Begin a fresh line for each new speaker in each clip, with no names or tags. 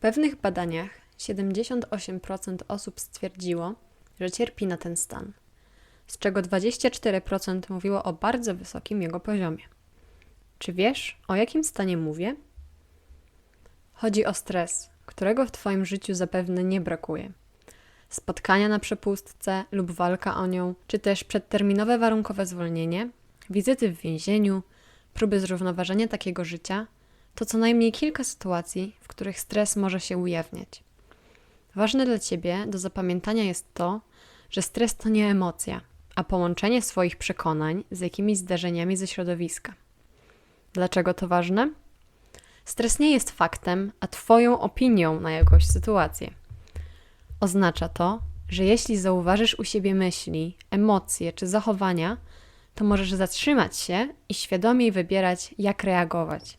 pewnych badaniach 78% osób stwierdziło, że cierpi na ten stan, z czego 24% mówiło o bardzo wysokim jego poziomie. Czy wiesz, o jakim stanie mówię? Chodzi o stres, którego w Twoim życiu zapewne nie brakuje. Spotkania na przepustce lub walka o nią, czy też przedterminowe warunkowe zwolnienie, wizyty w więzieniu, próby zrównoważenia takiego życia to co najmniej kilka sytuacji, w których stres może się ujawniać. Ważne dla Ciebie do zapamiętania jest to, że stres to nie emocja, a połączenie swoich przekonań z jakimiś zdarzeniami ze środowiska. Dlaczego to ważne? Stres nie jest faktem, a Twoją opinią na jakąś sytuację. Oznacza to, że jeśli zauważysz u siebie myśli, emocje czy zachowania, to możesz zatrzymać się i świadomie wybierać, jak reagować.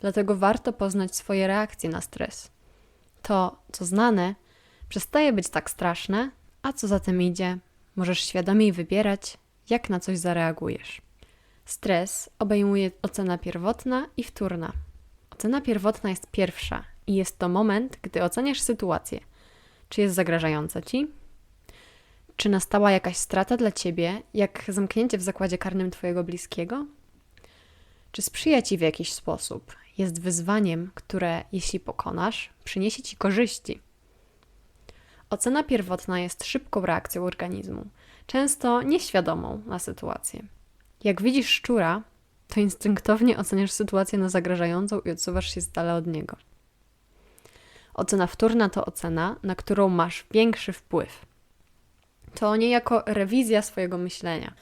Dlatego warto poznać swoje reakcje na stres. To, co znane, przestaje być tak straszne, a co za tym idzie, możesz świadomie wybierać, jak na coś zareagujesz. Stres obejmuje ocena pierwotna i wtórna. Ocena pierwotna jest pierwsza i jest to moment, gdy oceniasz sytuację. Czy jest zagrażająca ci? Czy nastała jakaś strata dla ciebie, jak zamknięcie w zakładzie karnym twojego bliskiego? Czy sprzyja ci w jakiś sposób? Jest wyzwaniem, które, jeśli pokonasz, przyniesie ci korzyści. Ocena pierwotna jest szybką reakcją organizmu, często nieświadomą na sytuację. Jak widzisz szczura, to instynktownie oceniasz sytuację na zagrażającą i odsuwasz się z dala od niego. Ocena wtórna to ocena, na którą masz większy wpływ. To niejako rewizja swojego myślenia.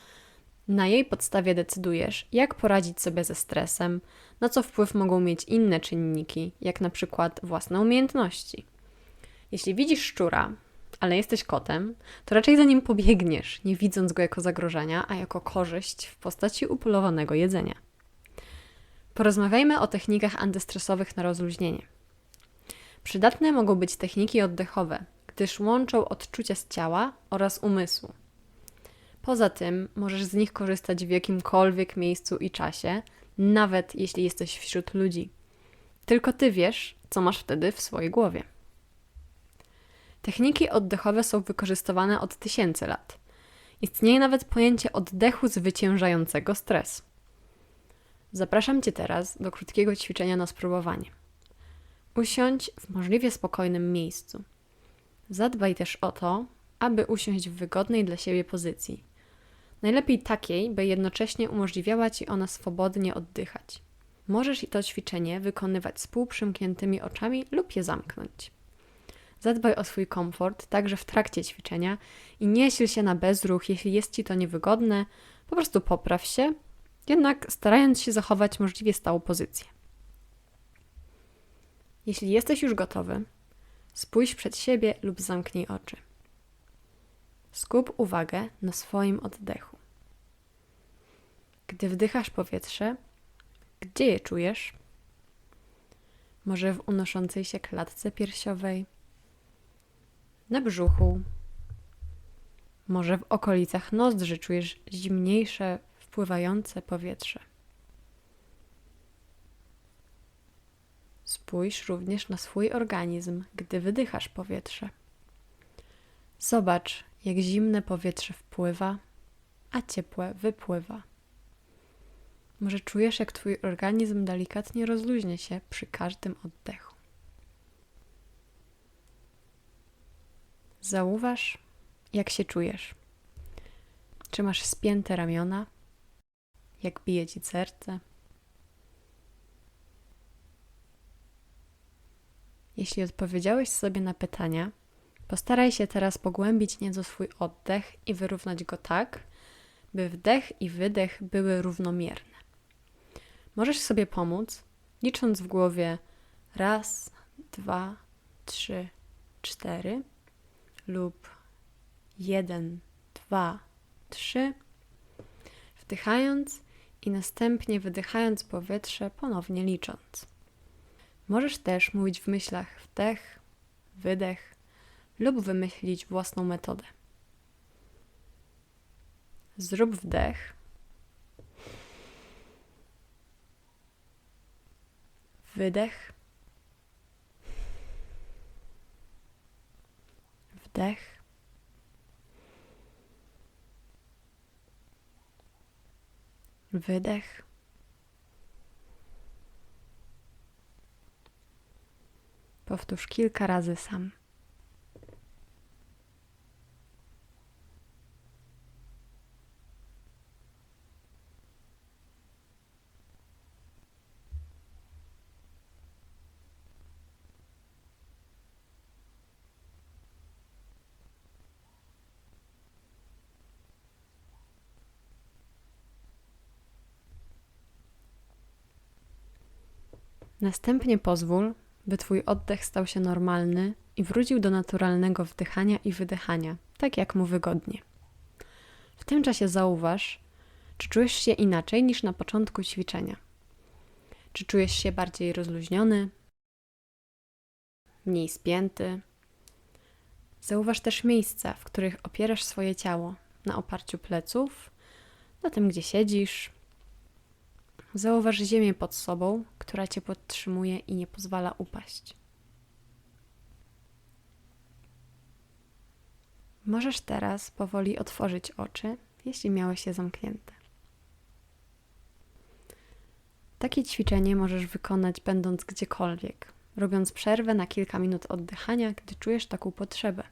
Na jej podstawie decydujesz, jak poradzić sobie ze stresem, na co wpływ mogą mieć inne czynniki, jak na przykład własne umiejętności. Jeśli widzisz szczura, ale jesteś kotem, to raczej za nim pobiegniesz, nie widząc go jako zagrożenia, a jako korzyść w postaci upolowanego jedzenia. Porozmawiajmy o technikach antystresowych na rozluźnienie. Przydatne mogą być techniki oddechowe, gdyż łączą odczucia z ciała oraz umysłu. Poza tym możesz z nich korzystać w jakimkolwiek miejscu i czasie, nawet jeśli jesteś wśród ludzi. Tylko ty wiesz, co masz wtedy w swojej głowie. Techniki oddechowe są wykorzystywane od tysięcy lat. Istnieje nawet pojęcie oddechu zwyciężającego stres. Zapraszam Cię teraz do krótkiego ćwiczenia na spróbowanie. Usiądź w możliwie spokojnym miejscu. Zadbaj też o to, aby usiąść w wygodnej dla siebie pozycji. Najlepiej takiej, by jednocześnie umożliwiała Ci ona swobodnie oddychać. Możesz to ćwiczenie wykonywać z półprzymkniętymi oczami lub je zamknąć. Zadbaj o swój komfort także w trakcie ćwiczenia i nie sil się na bezruch, jeśli jest Ci to niewygodne, po prostu popraw się, jednak starając się zachować możliwie stałą pozycję. Jeśli jesteś już gotowy, spójrz przed siebie lub zamknij oczy. Skup uwagę na swoim oddechu. Gdy wdychasz powietrze, gdzie je czujesz? Może w unoszącej się klatce piersiowej, na brzuchu, może w okolicach nozdrzy czujesz zimniejsze, wpływające powietrze. Spójrz również na swój organizm, gdy wydychasz powietrze. Zobacz, jak zimne powietrze wpływa, a ciepłe wypływa. Może czujesz, jak Twój organizm delikatnie rozluźnia się przy każdym oddechu. Zauważ, jak się czujesz. Czy masz spięte ramiona? Jak bije ci serce? Jeśli odpowiedziałeś sobie na pytania, postaraj się teraz pogłębić nieco swój oddech i wyrównać go tak, by wdech i wydech były równomierne. Możesz sobie pomóc, licząc w głowie raz, dwa, trzy, cztery lub jeden, dwa, trzy, wdychając i następnie wydychając powietrze, ponownie licząc. Możesz też mówić w myślach wdech, wydech lub wymyślić własną metodę. Zrób wdech. Wydech. Wdech. Wydech. Powtórz kilka razy sam. Następnie pozwól, by Twój oddech stał się normalny i wrócił do naturalnego wdychania i wydychania, tak jak mu wygodnie. W tym czasie zauważ, czy czujesz się inaczej niż na początku ćwiczenia. Czy czujesz się bardziej rozluźniony, mniej spięty. Zauważ też miejsca, w których opierasz swoje ciało na oparciu pleców, na tym, gdzie siedzisz, Zauważ ziemię pod sobą, która cię podtrzymuje i nie pozwala upaść. Możesz teraz powoli otworzyć oczy, jeśli miałeś je zamknięte. Takie ćwiczenie możesz wykonać będąc gdziekolwiek, robiąc przerwę na kilka minut oddychania, gdy czujesz taką potrzebę.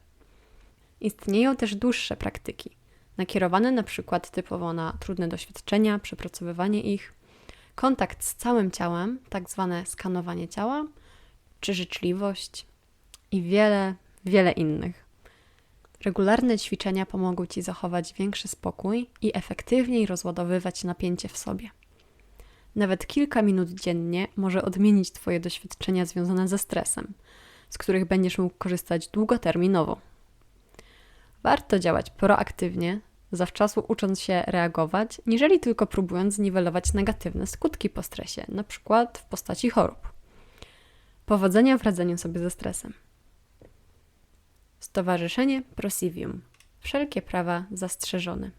Istnieją też dłuższe praktyki, nakierowane na przykład typowo na trudne doświadczenia, przepracowywanie ich, kontakt z całym ciałem, tak zwane skanowanie ciała, czy życzliwość i wiele, wiele innych. Regularne ćwiczenia pomogą Ci zachować większy spokój i efektywniej rozładowywać napięcie w sobie. Nawet kilka minut dziennie może odmienić Twoje doświadczenia związane ze stresem, z których będziesz mógł korzystać długoterminowo. Warto działać proaktywnie, zawczasu ucząc się reagować, niżeli tylko próbując zniwelować negatywne skutki po stresie, na przykład w postaci chorób. Powodzenia w radzeniu sobie ze stresem. Stowarzyszenie Prosivium. Wszelkie prawa zastrzeżone.